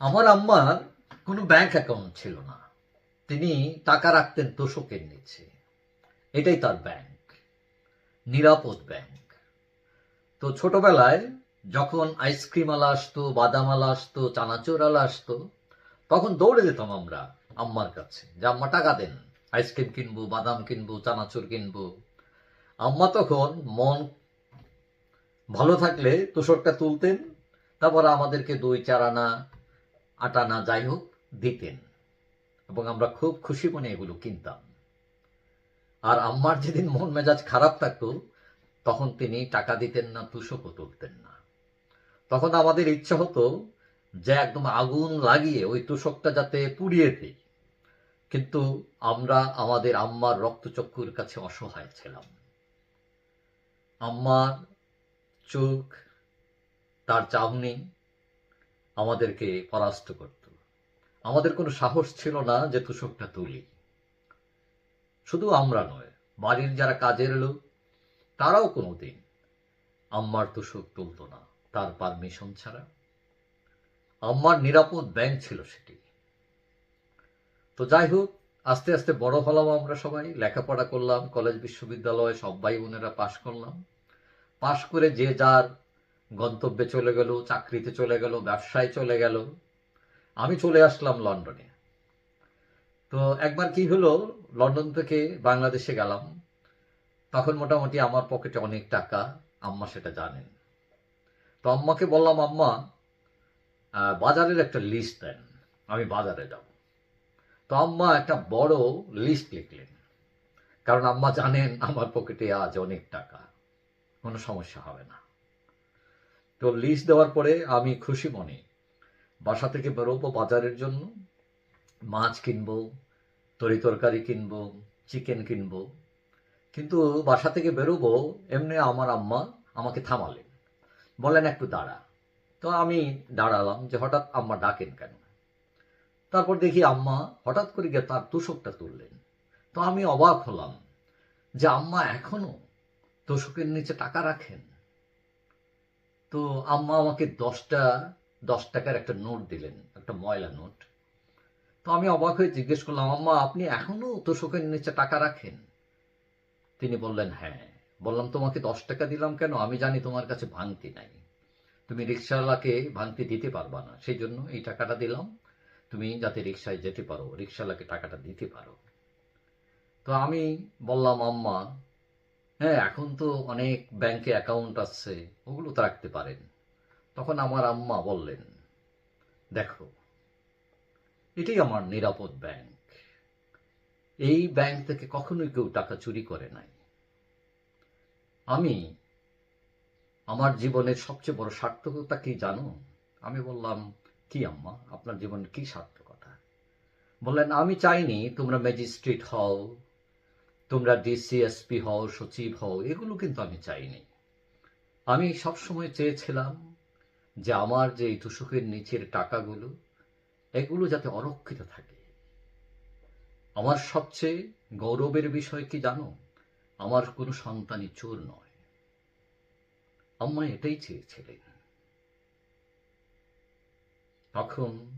আমার কোনো bank account ছিল না। তিনি টাকা রাখতেন তোষকের নিচে। এটাই তার ব্যাংক নিরাপদ ব্যাংক তো ছোটবেলায় যখন আইসক্রিম আলা আসতো, বাদাম আলা আসতো, চানাচুর আলা আসতো, তখন দৌড়ে যেতাম আমরা আম্মার কাছে যে, আম্মা, টাকা দেন। আইসক্রিম কিনবো, বাদাম কিনবো, চানাচুর কিনবো। আম্মা তখন মন ভালো থাকলে তোষকটা তুলতেন, তারপর আমাদেরকে দই চার আনা আটা না যাই হোক দিতেন। এবং আমরা খুব খুশি মনে এগুলো কিনতাম। আর আম্মার যেদিন মন মেজাজ খারাপ থাকতো, তখন তিনি টাকা দিতেন না, তুষকও তুলতেন না। তখন আমাদের ইচ্ছা হতো যে একদম আগুন লাগিয়ে ওই তুষকটা যাতে পুড়িয়ে দিই। কিন্তু আমরা আমাদের আম্মার রক্তচক্ষুর কাছে অসহায় ছিলাম। আম্মার চোখ, তার চাহনি আমাদেরকে পরাস্ত করত। আমাদের কোনো সাহস ছিল না যে তুষকটা তুলি। শুধু আমরা নয়, বাড়ির যারা কাজের লোক, তারাও কোনোদিন আম্মার তুষক তুলত না, তার পারমিশন ছাড়া। আম্মার নিরাপদ ব্যাংক ছিল সেটি। তো যাই হোক, আস্তে আস্তে বড় হলাম আমরা সবাই, লেখাপড়া করলাম, কলেজ, বিশ্ববিদ্যালয়ে সব ভাই বোনেরা পাশ করলাম। পাশ করে যে যার গন্তব্যে চলে গেল, চাকরিতে চলে গেল, ব্যবসায় চলে গেল। আমি চলে আসলাম লন্ডনে। তো একবার কি হলো, লন্ডন থেকে বাংলাদেশে গেলাম। তখন মোটামুটি আমার পকেটে অনেক টাকা, আম্মা সেটা জানেন। তো আম্মাকে বললাম, আম্মা বাজারের একটা লিস্ট দেন, আমি বাজারে যাব। তো আম্মা একটা বড় লিস্ট লিখলেন। কারণ আম্মা জানেন আমার পকেটে আজ অনেক টাকা, কোনো সমস্যা হবে না। তো লিস্ট দেওয়ার পরে আমি খুশি মনে। বাসা থেকে বেরোবো বাজারের জন্য, মাছ কিনবো, তরি তরকারি কিনবো চিকেন কিনবো। কিন্তু বাসা থেকে বেরোবো, এমনি আমার আম্মা আমাকে থামালেন। বলেন একটু দাঁড়া। তো আমি দাঁড়ালাম যে হঠাৎ আম্মা ডাকেন কেন? তারপর দেখি আম্মা হঠাৎ করে গিয়ে তার তোষকটা তুললেন। তো আমি অবাক হলাম যে আম্মা এখনও তোষকের নিচে টাকা রাখেন? তো আম্মা আমাকে দশটা, দশ টাকার একটা নোট দিলেন, একটা ময়লা নোট। তো আমি অবাক হয়ে জিজ্ঞেস করলাম, আম্মা, আপনি এখনও তোষকের নিচে টাকা রাখেন? তিনি বললেন হ্যাঁ। বললাম, তোমাকে দশ টাকা দিলাম কেন? আমি জানি তোমার কাছে ভাঙতি নাই। তুমি রিক্সাওয়ালাকে ভাঙতি দিতে পারবা না, সেই জন্য এই টাকাটা দিলাম। তুমি যাতে রিক্সায় যেতে পারো, রিক্সাওয়ালাকে টাকাটা দিতে পারো। তো আমি বললাম, আম্মা হ্যাঁ এখন তো অনেক ব্যাংকে অ্যাকাউন্ট আছে, ওগুলো তো রাখতে পারেন। তখন আমার আম্মা বললেন, দেখো, এটাই আমার নিরাপদ ব্যাংক এই ব্যাংক থেকে কখনোই কেউ টাকা চুরি করে নাই। আমি, আমার জীবনের সবচেয়ে বড় সার্থকতা কি জানো? আমি বললাম, কি আম্মা, আপনার জীবনের কি সার্থকতা? বললেন, আমি চাইনি তোমরা ম্যাজিস্ট্রেট হও তোমরা ডিসিএসপি হও, সচিব হও, এগুলো কিন্তু আমি চাইনি। আমি সবসময় চেয়েছিলাম যে আমার যে তুষকের নিচের টাকাগুলো, এগুলো যাতে অরক্ষিত থাকে। আমার সবচেয়ে গৌরবের বিষয় কি জানো? আমার কোনো সন্তানই চোর নয়। আম্মা এটাই চেয়েছিলেন। তখন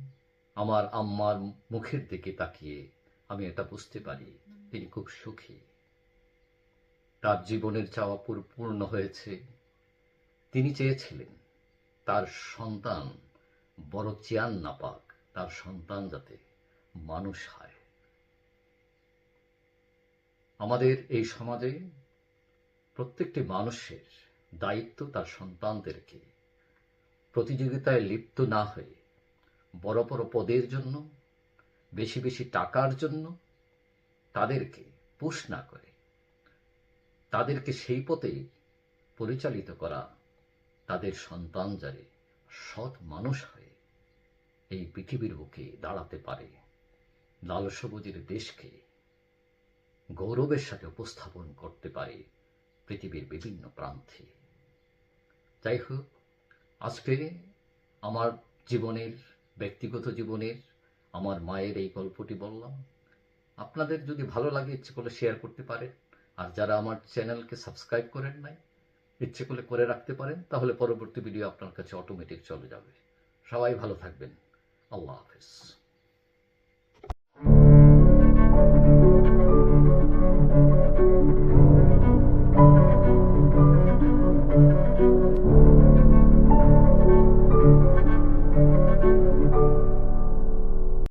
আমার আম্মার মুখের দিকে তাকিয়ে আমি এটা বুঝতে পারি। তিনি খুব সুখী। তার জীবনের চাওয়া পুর- পূর্ণ হয়েছে। তিনি চেয়েছিলেন তার সন্তান বড় চেয়ার না পাক তার সন্তান যাতে মানুষ হয়। আমাদের এই সমাজে প্রত্যেকটি মানুষের দায়িত্ব তার সন্তানদেরকে। প্রতিযোগিতায় লিপ্ত না হয়ে বড় বড় পদের জন্য, বেশি বেশি টাকার জন্য তাদেরকে পুশ না করে। তাদেরকে সেই পথেই পরিচালিত করা তাদের সন্তান যারে সৎ মানুষ হয়ে এই পৃথিবীর বুকে দাঁড়াতে পারে, লাল সবুজের দেশকে গৌরবের সাথে উপস্থাপন করতে পারে পৃথিবীর বিভিন্ন প্রান্তে। যাই হোক, আজকে আমার জীবনের, ব্যক্তিগত জীবনের, আমার মায়ের এই গল্পটি বললাম। আপনাদের যদি ভালো লাগে, ইচ্ছে করলে শেয়ার করতে পারেন। আর যারা আমার চ্যানেলকে সাবস্ক্রাইব করেন নাই, ইচ্ছে করলে করে রাখতে পারেন, তাহলে পরবর্তী ভিডিও আপনার কাছে অটোমেটিক চলে যাবে। সবাই ভালো থাকবেন। আল্লাহ হাফিজ।